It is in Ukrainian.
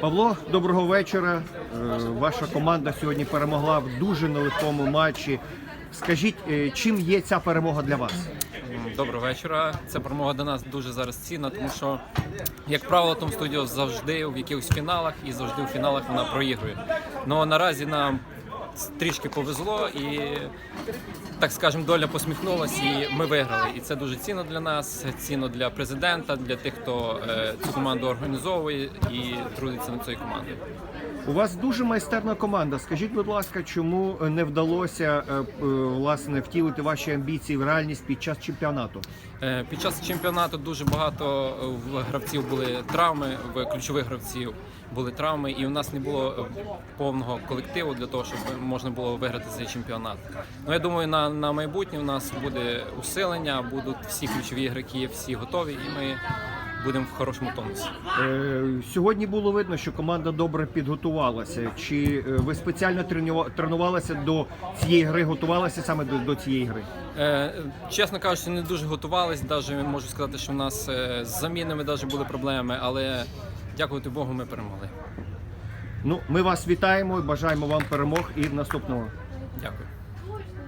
Павло, доброго вечора. Е, Ваша команда сьогодні перемогла в дуже нелегкому матчі. Скажіть, е, чим є ця перемога для вас? Доброго вечора. Ця перемога для нас дуже зараз цінна, тому що, як правило, Том Студіо завжди в якихось фіналах і завжди у фіналах вона проігрує. Ну наразі нам трішки повезло і, так скажемо, доля посміхнулася, і ми виграли. І це дуже цінно для нас, цінно для президента, для тих, хто е, цю команду організовує і трудиться над цією командою. У вас дуже майстерна команда. Скажіть, будь ласка, чому не вдалося е, власне втілити ваші амбіції в реальність під час чемпіонату? Е, Під час чемпіонату дуже багато е, в гравців були травми, в ключових гравців були травми, і у нас не було е, повного колективу для того, щоб можна було виграти цей чемпіонат. Ну я думаю, на, на майбутнє у нас буде усилення, будуть всі ключові ігроки, всі готові, і ми будемо в хорошому тонусі. Е, Сьогодні було видно, що команда добре підготувалася. Чи е, ви спеціально тренува- тренувалися до цієї гри, готувалися саме до, до цієї гри? Е, чесно кажучи, не дуже готувались. Навіть можу сказати, що в нас е, з замінами навіть були проблеми, але дякувати Богу, ми перемогли. Ну, ми вас вітаємо і бажаємо вам перемог і наступного. Дякую.